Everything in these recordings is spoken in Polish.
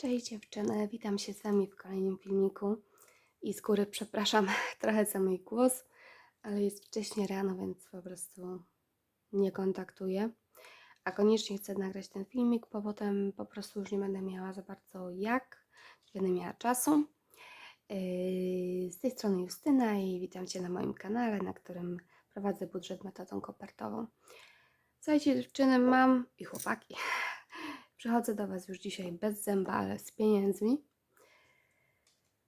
Cześć dziewczyny, witam się z Wami w kolejnym filmiku i z góry przepraszam trochę za mój głos, ale jest wcześnie rano, więc po prostu nie kontaktuję. A koniecznie chcę nagrać ten filmik, bo potem po prostu już nie będę miała za bardzo jak, nie będę miała czasu. Yy, Z tej strony Justyna i witam Cię na moim kanale, na którym prowadzę budżet metodą kopertową. Słuchajcie dziewczyny, mam i chłopaki. Przychodzę do Was już dzisiaj bez zęba, ale z pieniędzmi,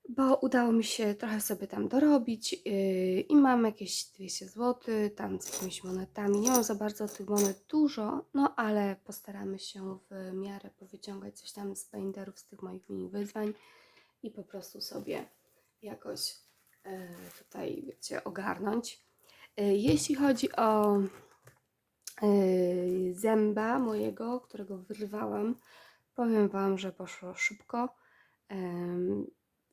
bo udało mi się trochę sobie tam dorobić yy, i mam jakieś 200 zł, tam z jakimiś monetami. Nie mam za bardzo tych monet dużo, no ale postaramy się w miarę powyciągać coś tam z binderów, z tych moich mini wyzwań i po prostu sobie jakoś yy, tutaj, wiecie, ogarnąć. Yy, jeśli chodzi o zęba mojego, którego wyrwałam. Powiem Wam, że poszło szybko.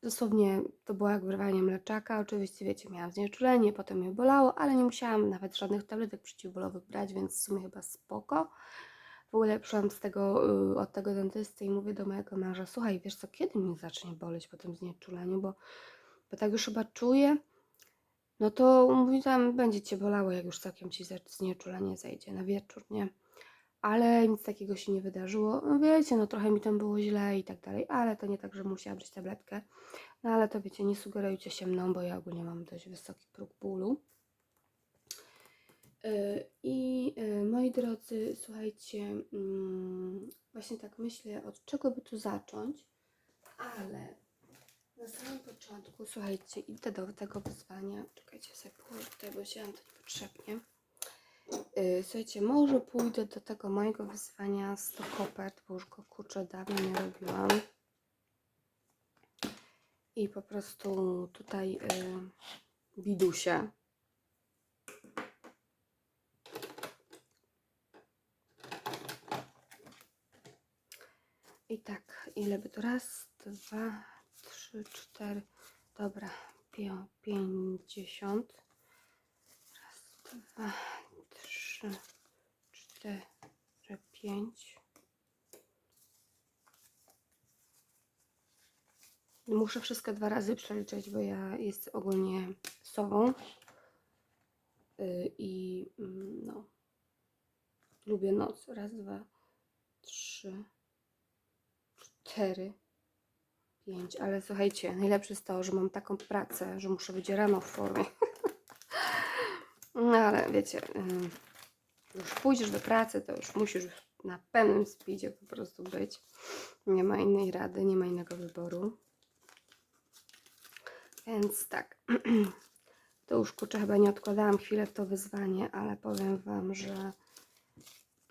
Dosłownie to było jak wyrwanie mleczaka. Oczywiście, wiecie, miałam znieczulenie, potem mnie bolało, ale nie musiałam nawet żadnych tabletek przeciwbólowych brać, więc w sumie chyba spoko. W ogóle przyszłam z tego, yy, od tego dentysty i mówię do mojego męża, słuchaj, wiesz co, kiedy mnie zacznie boleć po tym znieczuleniu, bo, bo tak już chyba czuję, no to mówi tam, będzie cię bolało, jak już całkiem ci znieczulenie zejdzie na wieczór, nie? Ale nic takiego się nie wydarzyło. No wiecie, no trochę mi tam było źle i tak dalej, ale to nie tak, że musiałam brać tabletkę. No ale to wiecie, nie sugerujcie się mną, bo ja ogólnie mam dość wysoki próg bólu. Yy, I yy, moi drodzy, słuchajcie, mm, właśnie tak myślę, od czego by tu zacząć, ale na samym początku, słuchajcie, idę do tego wyzwania. Czekajcie, sobie położę tutaj, bo wzięłam to niepotrzebnie. Yy, słuchajcie, może pójdę do tego mojego wyzwania 100 kopert, bo już go kurczę dawno nie robiłam. I po prostu tutaj yy, widusie. I tak, ile by to? Raz, dwa, trzy, cztery, dobra, pię- pięćdziesiąt. Raz, dwa, trzy, cztery, pięć. Muszę wszystko dwa razy przeliczyć, bo ja jest ogólnie sową. Yy, I mm, no, lubię noc. Raz, dwa, trzy, cztery, Ale słuchajcie, najlepsze jest to, że mam taką pracę, że muszę być rano w formie. No ale wiecie, już pójdziesz do pracy, to już musisz na pełnym speedzie po prostu być. Nie ma innej rady, nie ma innego wyboru. Więc tak, to już kurczę chyba nie odkładałam chwilę to wyzwanie, ale powiem Wam, że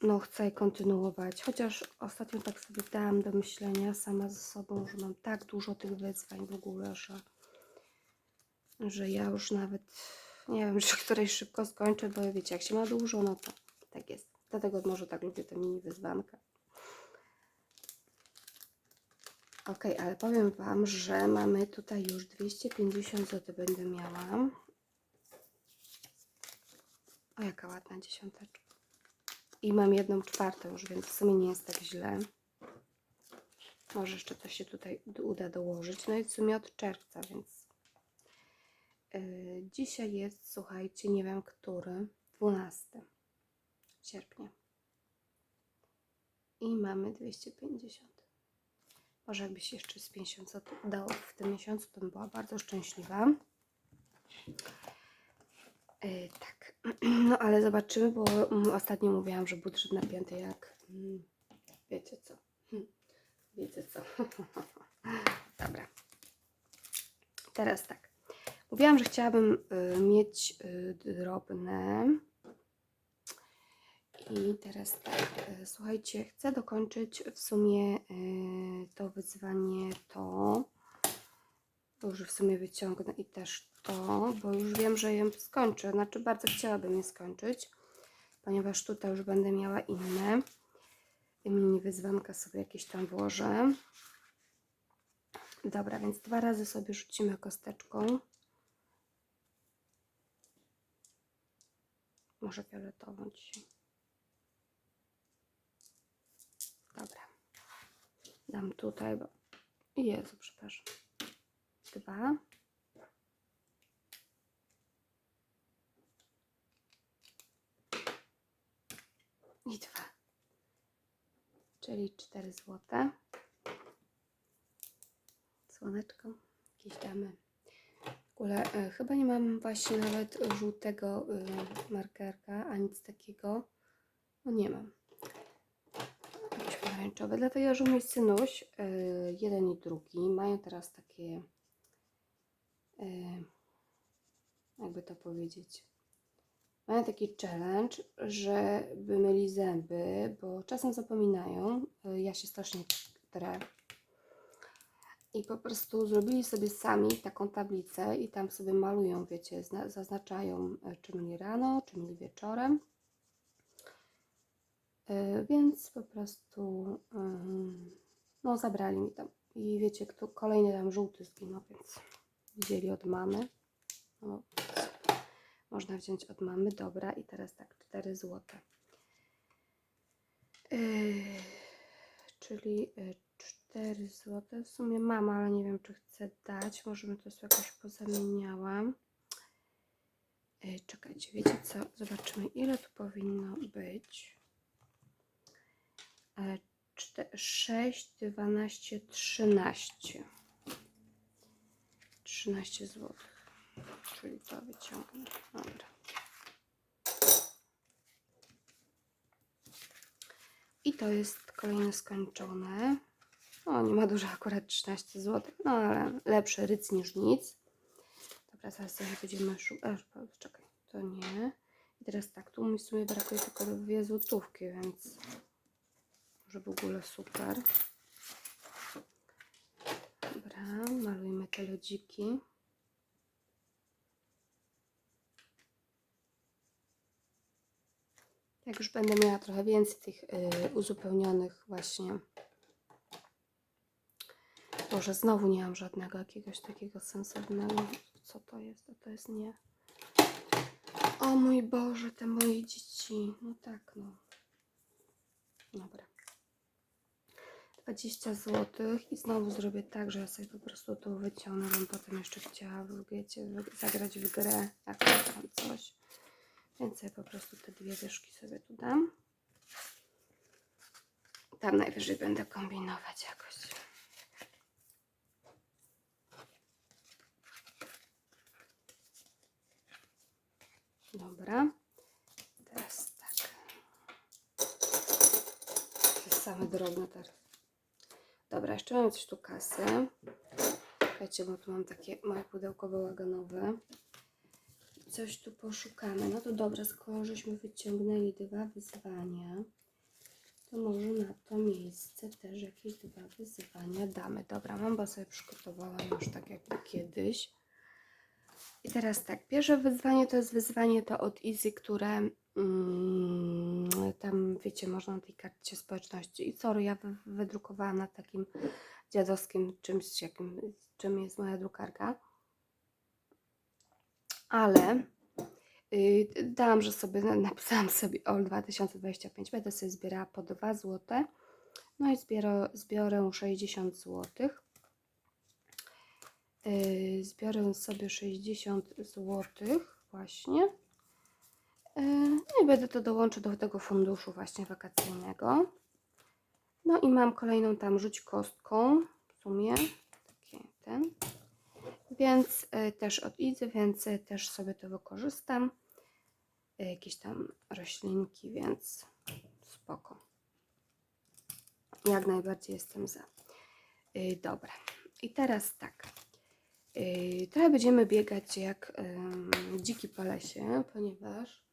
no chcę kontynuować. Chociaż ostatnio tak sobie dałam do myślenia sama ze sobą, że mam tak dużo tych wyzwań w ogóle, że, że ja już nawet nie wiem, czy któreś szybko skończę, bo wiecie, jak się ma dużo, no to tak jest. Dlatego może tak lubię te mini wyzwanka. Ok, ale powiem Wam, że mamy tutaj już 250 zł będę miała. O, jaka ładna dziesiąteczka. I mam jedną czwartą już, więc w sumie nie jest tak źle. Może jeszcze coś się tutaj uda dołożyć. No i w sumie od czerwca, więc yy, dzisiaj jest, słuchajcie, nie wiem który, 12 sierpnia. I mamy 250. Może jakby się jeszcze z 50 zł udało w tym miesiącu, to bym była bardzo szczęśliwa. Yy, tak, no ale zobaczymy, bo mm, ostatnio mówiłam, że budżet napięty jak mm, wiecie co. Hm, Wiecie co. Dobra. Teraz tak. Mówiłam, że chciałabym y, mieć y, drobne. I teraz tak, y, słuchajcie, chcę dokończyć w sumie y, to wyzwanie to. Bo już w sumie wyciągnę i też to, bo już wiem, że ją skończę. Znaczy bardzo chciałabym je skończyć, ponieważ tutaj już będę miała inne. Mini wyzwanka sobie jakieś tam włożę. Dobra, więc dwa razy sobie rzucimy kosteczką. Może fioletową dzisiaj. Dobra. dam tutaj, bo... Jezu, przepraszam. Dwa. I dwa. Czyli 4 złote. Słoneczko. Jakieś damy. W ogóle e, chyba nie mam właśnie nawet żółtego y, markerka, a nic takiego. No nie mam. Jakieś pomarańczowe. Dlatego, że mój synuś, y, jeden i drugi, mają teraz takie, jakby to powiedzieć, mają taki challenge, żeby myli zęby, bo czasem zapominają. Y, Ja się strasznie trę. I po prostu zrobili sobie sami taką tablicę i tam sobie malują, wiecie, zna- zaznaczają, e, czy myli rano, czy myli wieczorem. E, Więc po prostu no zabrali mi tam. I wiecie, kto kolejny tam żółty zginął, więc wzięli od mamy. No, można wziąć od mamy, dobra. I teraz tak, 4 złote. Yy, czyli y, 4 złote. W sumie mam, ale nie wiem, czy chcę dać. Może bym to sobie jakoś pozamieniałam. Yy, czekajcie, wiecie co? Zobaczymy, ile tu powinno być. E, 6, 12, 13. 13 zł. Czyli to wyciągnę. Dobra. I to jest kolejne skończone. O, nie ma dużo, akurat 13 zł. No ale lepszy ryc niż nic. Dobra, zaraz sobie będziemy szukać. Czekaj, to nie. I teraz tak, tu mi w sumie brakuje tylko dwie złotówki, więc może w ogóle super. Malujmy te lodziki. Jak już będę miała trochę więcej tych y, uzupełnionych właśnie. Boże, znowu nie mam żadnego jakiegoś takiego sensownego. Co to jest? A to jest nie. O mój Boże, te moje dzieci. No tak, no. Dobra. 20 zł i znowu zrobię tak, że ja sobie po prostu to wyciągnę, bym potem jeszcze chciała, wiecie, zagrać w grę, jakąś tam coś. Więc ja po prostu te dwie dyszki sobie tu dam. Tam najwyżej będę kombinować jakoś. Dobra. Teraz tak. Te same drobne teraz. Dobra, jeszcze mam coś tu kasy. Czekajcie, bo tu mam takie małe pudełko bałaganowe. Coś tu poszukamy. No to dobra, skoro żeśmy wyciągnęli dwa wyzwania, to może na to miejsce też jakieś dwa wyzwania damy. Dobra, mam, bo sobie przygotowałam już tak jakby kiedyś. I teraz tak, pierwsze wyzwanie to jest wyzwanie to od Easy, które tam wiecie, można na tej karcie społeczności. I sorry, ja wy- wydrukowałam na takim dziadowskim czymś, jakim, czym jest moja drukarka. Ale y, dałam, że sobie na- napisałam sobie all 2025. Będę sobie zbierała po 2 zł. No i zbiorę, zbiorę 60 zł. Yy, zbiorę sobie 60 zł właśnie. Yy, no i będę to dołączyć do tego funduszu właśnie wakacyjnego. No i mam kolejną tam rzuć kostką w sumie. Taki ten. Więc y, też od więc y, też sobie to wykorzystam. Jakieś tam roślinki, więc spoko. Jak najbardziej jestem za. Dobra. I teraz tak. Trochę będziemy biegać jak dziki po lesie, ponieważ e,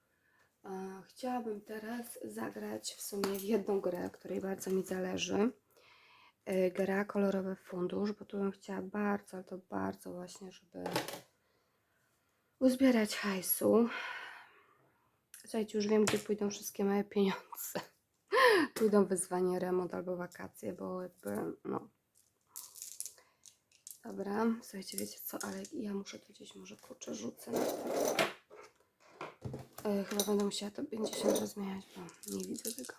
chciałabym teraz zagrać w sumie w jedną grę, której bardzo mi zależy. Yy, gra kolorowy fundusz, bo tu bym chciała bardzo, ale to bardzo właśnie, żeby uzbierać hajsu. Słuchajcie, już wiem, gdzie pójdą wszystkie moje pieniądze. Pójdą wyzwanie remont albo wakacje, bo jakby, no, Dobra, słuchajcie, wiecie co, ale ja muszę to gdzieś może kurczę rzucę. E, chyba będę musiała to 50 rozmieniać, bo nie widzę tego.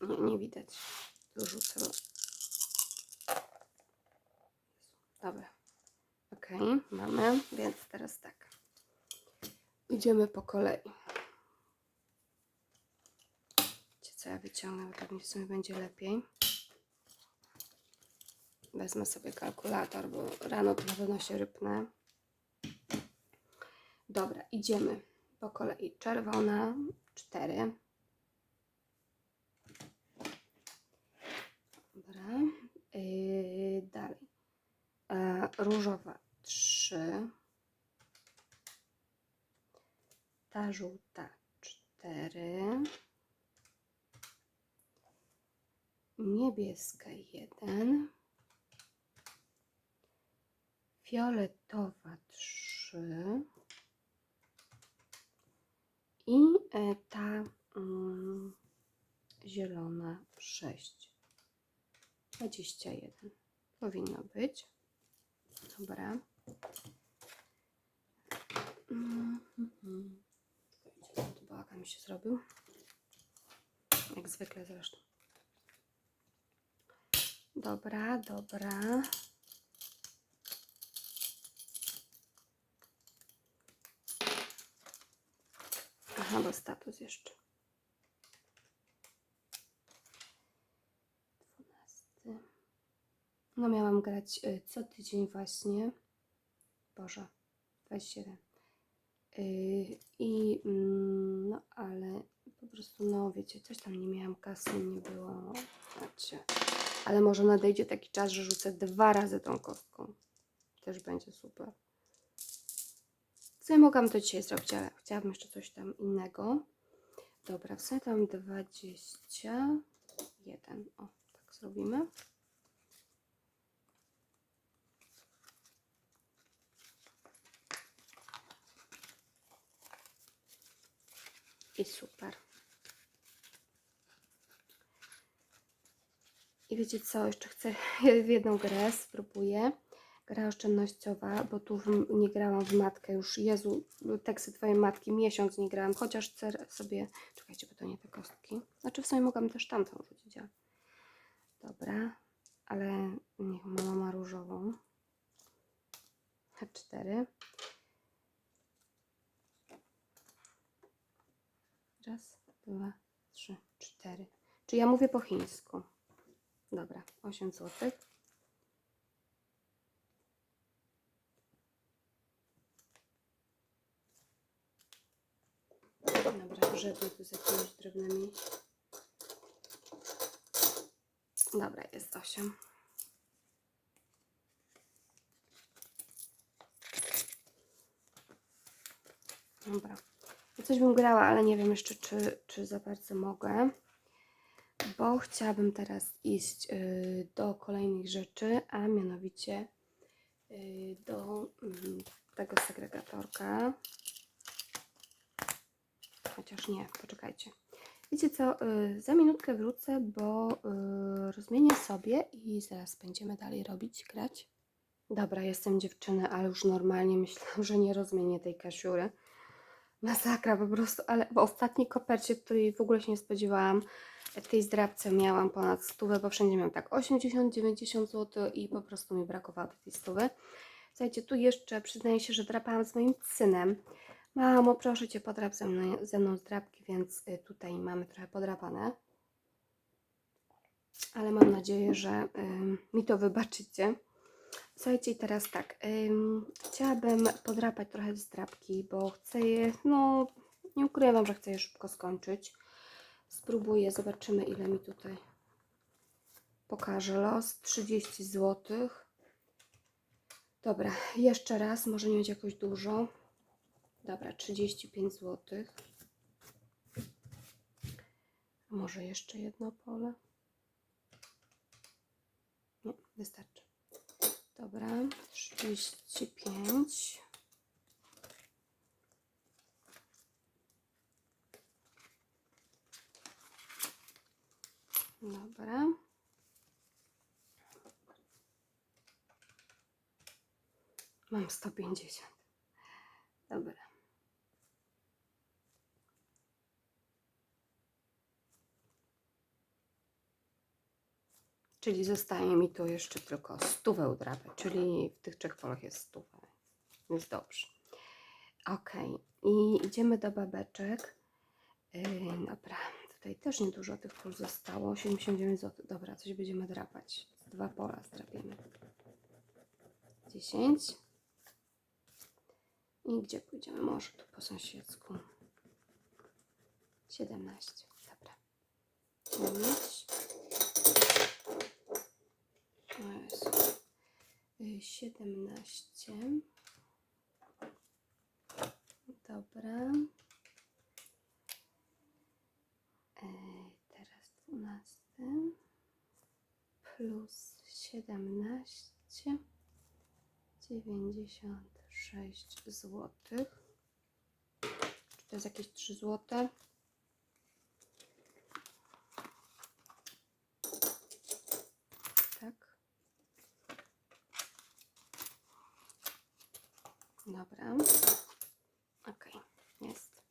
Nie, nie widać. dorzucę. Dobra. Ok, mamy, więc teraz tak. Idziemy po kolei. Wiecie co, ja wyciągnę, bo tak mi w sumie będzie lepiej. Wezmę sobie kalkulator, bo rano to na pewno się rypnę. Dobra, idziemy po kolei. Czerwona 4. Dobra. Yy, dalej. E, różowa 3. Ta żółta 4. Niebieska 1. Fioletowa 3. I e, ta mm, zielona 6. 21 powinno być. Dobra. Mhm. Bałagan mi się zrobił. Jak zwykle zresztą. Dobra, dobra. Aha, status jeszcze. 12. No miałam grać y, co tydzień właśnie. Boże, 27. Y, I mm, no ale po prostu, no wiecie, coś tam nie miałam kasy, nie było. Znacie. Ale może nadejdzie taki czas, że rzucę dwa razy tą kostką. Też będzie super. Co ja mogłam to dzisiaj zrobić, ale chciałabym jeszcze coś tam innego. Dobra, w sumie tam 21. O, tak zrobimy. I super. I wiecie co, jeszcze chcę w jedną grę, spróbuję. Gra oszczędnościowa, bo tu w, nie grałam w matkę już. Jezu, teksty twojej matki, miesiąc nie grałam, chociaż sobie... Czekajcie, bo to nie te kostki. Znaczy w sumie mogłam też tamtą rzucić, ale... Dobra, ale niech mama ma różową. Cztery. Raz, dwa, trzy, cztery. Czy ja mówię po chińsku? Dobra, 8 zł. Dobra, żeby tu z jakimiś drobnymi. Dobra, jest 8. Dobra. Coś bym grała, ale nie wiem jeszcze, czy, czy za bardzo mogę. Bo chciałabym teraz iść y, do kolejnych rzeczy, a mianowicie y, do mm, tego segregatorka. Chociaż nie, poczekajcie. Wiecie co, y, za minutkę wrócę, bo y, rozmienię sobie i zaraz będziemy dalej robić, grać. Dobra, jestem dziewczyny, ale już normalnie myślałam, że nie rozmienię tej kasiury. Masakra po prostu, ale w ostatniej kopercie, której w ogóle się nie spodziewałam, w tej zdrabce miałam ponad stówę, bo wszędzie miałam tak 80-90 zł i po prostu mi brakowało tej stówy. Słuchajcie, tu jeszcze przyznaję się, że drapałam z moim synem. Mamo, proszę Cię, podrap ze mną, ze mną więc y, tutaj mamy trochę podrapane. Ale mam nadzieję, że ym, mi to wybaczycie. Słuchajcie, teraz tak, ym, chciałabym podrapać trochę zdrabki, bo chcę je, no, nie ukrywam, że chcę je szybko skończyć. Spróbuję, zobaczymy ile mi tutaj pokaże los. 30 zł. Dobra, jeszcze raz, może nie będzie jakoś dużo. Dobra, 35 zł. Może jeszcze jedno pole? Nie, wystarczy. Dobra, 35. Dobra. Mam 150. Dobra. Czyli zostaje mi tu jeszcze tylko stówę udrapać, czyli w tych trzech polach jest stuwa. Jest dobrze. Ok, i idziemy do babeczek. Yy, dobra, tutaj też niedużo tych pól zostało. 79 zł. Dobra, coś będziemy drapać. Dwa pola zdrapiemy. 10. I gdzie pójdziemy? Może tu po sąsiedzku. 17. Dobra. 9. Y, 17. Dobra. E, teraz 12. Plus 17. 96 zł. Czy to jest jakieś 3 zł? Tak. Dobra. Ok, jest.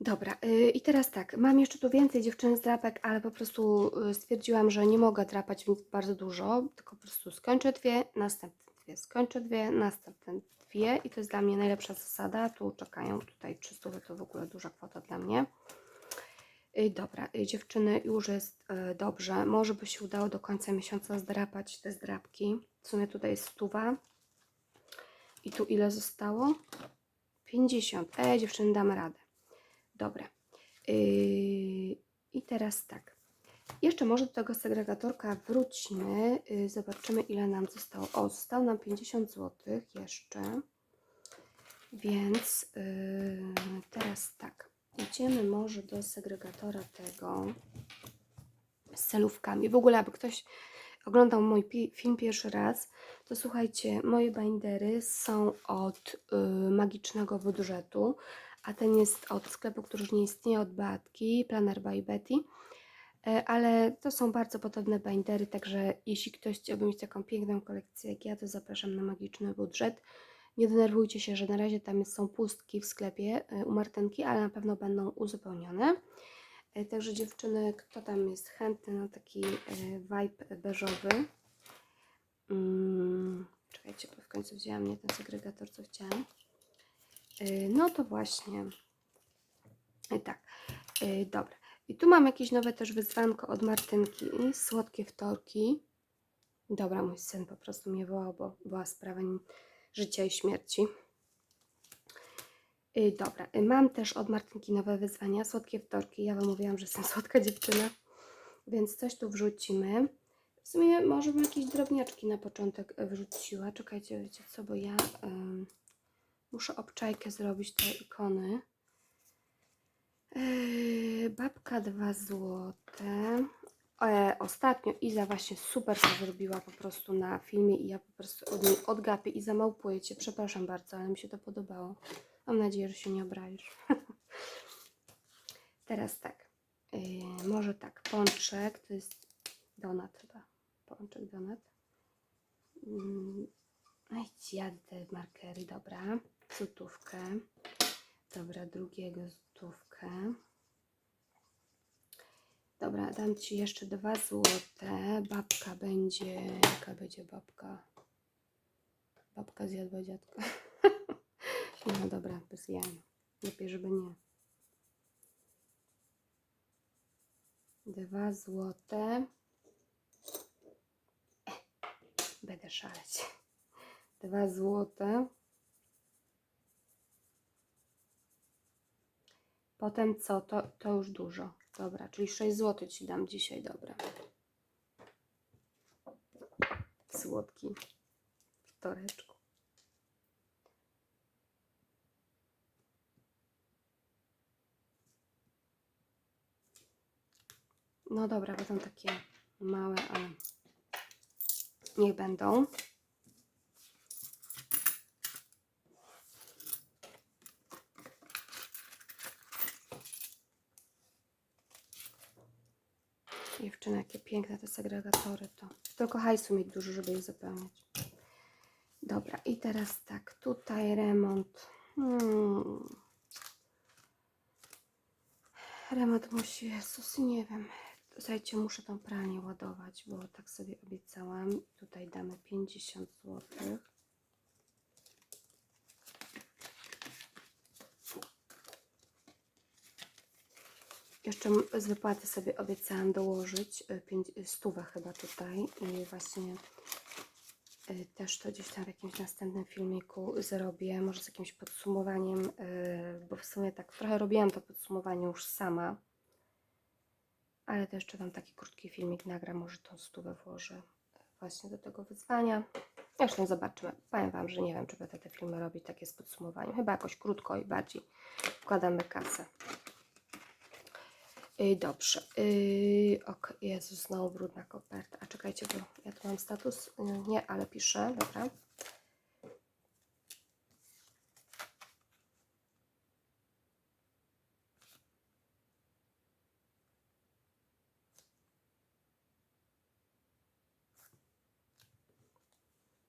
Dobra, yy, i teraz tak, mam jeszcze tu więcej dziewczyn z drapek, ale po prostu yy, stwierdziłam, że nie mogę drapać bardzo dużo, tylko po prostu skończę dwie, następne dwie, skończę dwie, następne dwie i to jest dla mnie najlepsza zasada. Tu czekają tutaj 300, to w ogóle duża kwota dla mnie. Yy, dobra, dziewczyny, już jest dobrze. Może by się udało do końca miesiąca zdrapać te zdrapki. W sumie tutaj jest stuwa. I tu ile zostało? 50. E, dziewczyny, damy radę. Dobra. Yy, I teraz tak. Jeszcze może do tego segregatorka wróćmy. Yy, zobaczymy, ile nam zostało. O, zostało nam 50 zł jeszcze. Więc yy, teraz tak. Idziemy może do segregatora tego z celówkami. W ogóle, aby ktoś oglądał mój pi- film pierwszy raz, to słuchajcie, moje bindery są od y, magicznego budżetu, a ten jest od sklepu, który już nie istnieje, od Beatki, Planner by Betty. E, Ale to są bardzo podobne bindery, także jeśli ktoś chciałby mieć taką piękną kolekcję jak ja, to zapraszam na magiczny budżet. Nie denerwujcie się, że na razie tam są pustki w sklepie e, u Martenki, ale na pewno będą uzupełnione. E, Także dziewczyny, kto tam jest chętny na taki e, vibe beżowy? Mm, czekajcie, bo w końcu wzięłam nie ten segregator, co chciałam. E, No to właśnie. Tak, dobra. I tu mam jakieś nowe też wyzwanko od Martynki. Słodkie wtorki. Dobra, mój syn po prostu mnie wołał, bo była sprawa życia i śmierci. Y, Dobra, y, mam też od Martynki nowe wyzwania, słodkie wtorki. Ja Wam mówiłam, że jestem słodka dziewczyna, więc coś tu wrzucimy. W sumie może bym jakieś drobniaczki na początek y, wrzuciła. Czekajcie, wiecie co, bo ja muszę obczajkę zrobić te ikony. Yy, babka 2 złote. E, ostatnio Iza właśnie super to zrobiła po prostu na filmie i ja po prostu od niej odgapię i zamałpuję Cię. Przepraszam bardzo, ale mi się to podobało. Mam nadzieję, że się nie obrazisz. Teraz tak. Yy, może tak. Pączek to jest donat chyba. Pączek, donat. Mm, Aj, jadę te markery, dobra. Złotówkę. Dobra, drugiego złotówkę. Dobra, dam Ci jeszcze dwa złote. Babka będzie... Jaka będzie babka? Babka zjadła dziadka. no dobra, bez jaj. Lepiej, żeby nie. Dwa złote. Będę szaleć. Dwa złote. Potem co? To, to już dużo. Dobra, czyli 6 zł Ci dam dzisiaj, dobra. Słodki wtoreczku. No dobra, będą takie małe, ale niech będą. Dziewczyny, jakie piękne te segregatory to. Tylko hajsu mieć dużo, żeby je zapełniać. Dobra, i teraz tak, tutaj remont. Hmm. Remont musi, Jezus, nie wiem. Słuchajcie, muszę tą pralnię ładować, bo tak sobie obiecałam. Tutaj damy 50 zł. Jeszcze z wypłaty sobie obiecałam dołożyć y, pięć- y, stówę chyba tutaj i właśnie y, też to gdzieś tam w jakimś następnym filmiku zrobię, może z jakimś podsumowaniem, y, bo w sumie tak trochę robiłam to podsumowanie już sama, ale to jeszcze Wam taki krótki filmik nagram, może tą stówę włożę właśnie do tego wyzwania. Zresztą zobaczymy. Powiem Wam, że nie wiem, czy będę te filmy robić takie z podsumowaniem. Chyba jakoś krótko i bardziej wkładamy kasę. Yy, dobrze. Yy, ok, Jezus, znowu brudna koperta. A czekajcie, bo ja tu mam status. Yy, nie, ale piszę, dobra.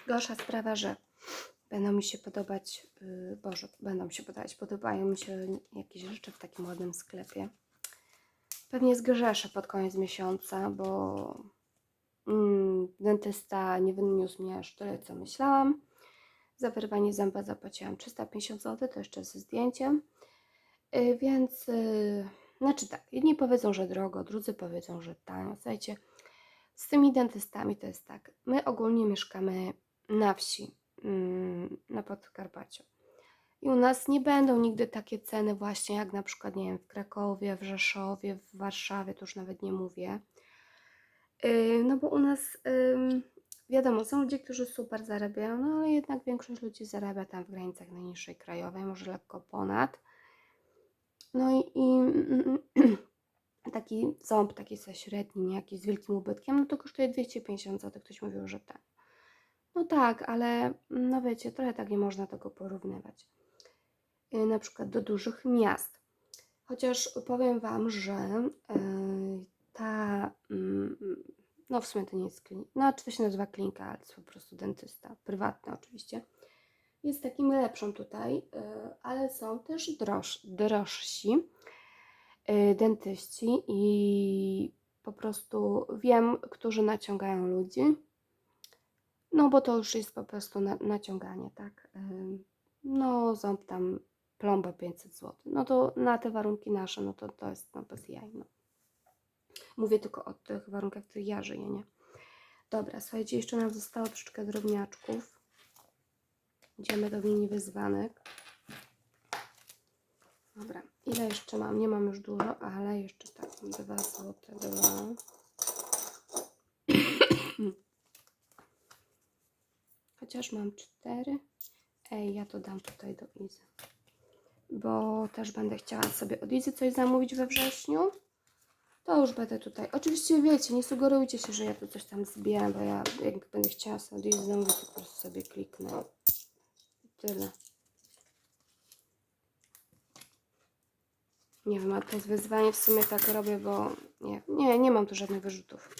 Gorsza sprawa, że będą mi się podobać, yy, Boże, będą mi się podobać, podobają mi się jakieś rzeczy w takim ładnym sklepie. Pewnie zgrzeszę pod koniec miesiąca, bo mm, dentysta nie wyniósł mnie aż tyle, co myślałam. Za wyrwanie zęba zapłaciłam 350 zł, to jeszcze ze zdjęciem. Yy, więc, yy, znaczy tak, jedni powiedzą, że drogo, drudzy powiedzą, że tanio. Słuchajcie, z tymi dentystami to jest tak. My ogólnie mieszkamy na wsi, mm, na Podkarpaciu. I u nas nie będą nigdy takie ceny właśnie jak na przykład, nie wiem, w Krakowie, w Rzeszowie, w Warszawie, to już nawet nie mówię. Yy, no bo u nas, wiadomo, są ludzie, którzy super zarabiają, no ale jednak większość ludzi zarabia tam w granicach najniższej krajowej, może lekko ponad. No i, i taki ząb, taki sobie średni, jakiś z wielkim ubytkiem, no to kosztuje 250 zł. Ktoś mówił, że tak. No tak, ale no wiecie, trochę tak nie można tego porównywać. Yy, na przykład do dużych miast. Chociaż powiem Wam, że yy, ta, mm, no w sumie to nie jest klinika, no czy to się nazywa klinika, ale jest po prostu dentysta, prywatny oczywiście. Jest takim lepszą tutaj, yy, ale są też droż, drożsi dentyści i po prostu wiem, którzy naciągają ludzi. No bo to już jest po prostu na, naciąganie, tak? No ząb tam plomba 500 zł. No to na te warunki nasze, no to to jest no bez jaj, no. Mówię tylko o tych warunkach, w których ja żyję, nie? Dobra, słuchajcie, jeszcze nam zostało troszeczkę drobniaczków. Idziemy do mini wyzwanek. Dobra, ile jeszcze mam? Nie mam już dużo, ale jeszcze tak, 2 złote, 2. Chociaż mam 4. Ej, ja to dam tutaj do Izy. Bo też będę chciała sobie od Izy coś zamówić we wrześniu. To już będę tutaj. Oczywiście wiecie, nie sugerujcie się, że ja tu coś tam zbieram, bo ja jak będę chciała sobie od Izy zamówić, to po prostu sobie kliknę. I Tyle. Nie wiem, a to jest wyzwanie w sumie tak robię, bo nie, nie, nie mam tu żadnych wyrzutów.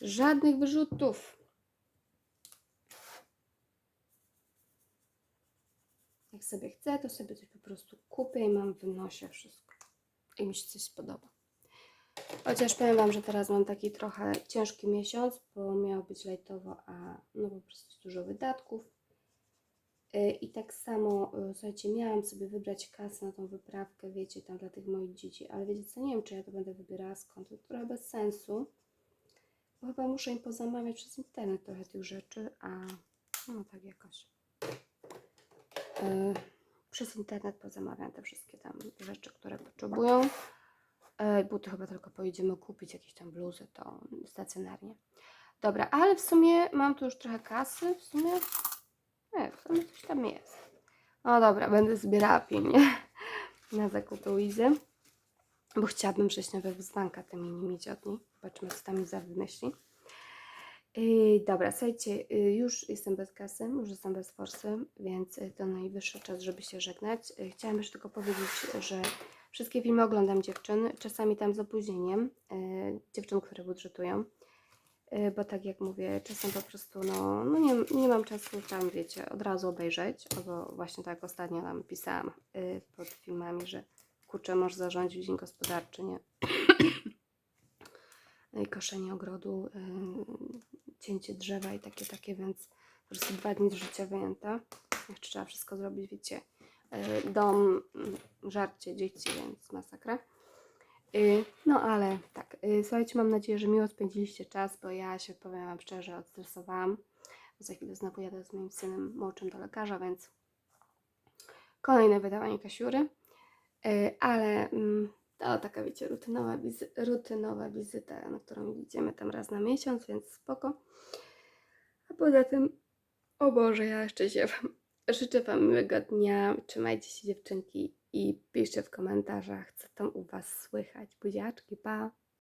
Żadnych wyrzutów. Jak sobie chcę, to sobie coś po prostu kupię i mam w nosie wszystko. I mi się coś spodoba. Chociaż powiem Wam, że teraz mam taki trochę ciężki miesiąc, bo miało być lajtowo, a no po prostu dużo wydatków. Yy, I tak samo, yy, słuchajcie, miałam sobie wybrać kasę na tą wyprawkę, wiecie, tam dla tych moich dzieci, ale wiecie co, nie wiem, czy ja to będę wybierała skąd, to trochę bez sensu, bo chyba muszę im pozamawiać przez internet trochę tych rzeczy, a no tak jakoś. Yy, przez internet pozamawiam te wszystkie tam rzeczy, które potrzebują. Yy, buty chyba tylko pojedziemy kupić, jakieś tam bluzy, to stacjonarnie. Dobra, ale w sumie mam tu już trochę kasy, w sumie, nie, w sumie coś tam jest. No dobra, będę zbierała pilnie na zakupy Wizy, bo chciałabym wrześniowe wyzwanka te mini mieć od niej. Zobaczymy, co tam Iza wymyśli. Yy, dobra, słuchajcie, yy, już jestem bez kasy, już jestem bez forsy, więc yy, to najwyższy czas, żeby się żegnać. Yy, chciałam jeszcze tylko powiedzieć, że wszystkie filmy oglądam dziewczyn, czasami tam z opóźnieniem, dziewczyn, które budżetują, bo tak jak mówię, czasem po prostu no, no nie, nie mam czasu tam, wiecie, od razu obejrzeć, bo właśnie tak ostatnio nam pisałam pod filmami, że kurczę, możesz zarządzić dzień gospodarczy, nie? no i koszenie ogrodu, y, cięcie drzewa i takie, takie, więc po prostu dwa dni z życia wyjęte. Jeszcze trzeba wszystko zrobić, wiecie, y, dom, mm, żarcie dzieci, więc masakra. Y, No ale tak, y, słuchajcie, mam nadzieję, że miło spędziliście czas, bo ja się powiem Wam szczerze, odstresowałam. Za chwilę znowu jadę z moim synem młodszym do lekarza, więc kolejne wydawanie kasiury. Ale mm, to taka, wiecie, rutynowa, wizy- rutynowa wizyta, na którą idziemy tam raz na miesiąc, więc spoko. A poza tym, o Boże, ja jeszcze się wam, życzę Wam miłego dnia. Trzymajcie się dziewczynki i piszcie w komentarzach, co tam u Was słychać. Buziaczki, pa!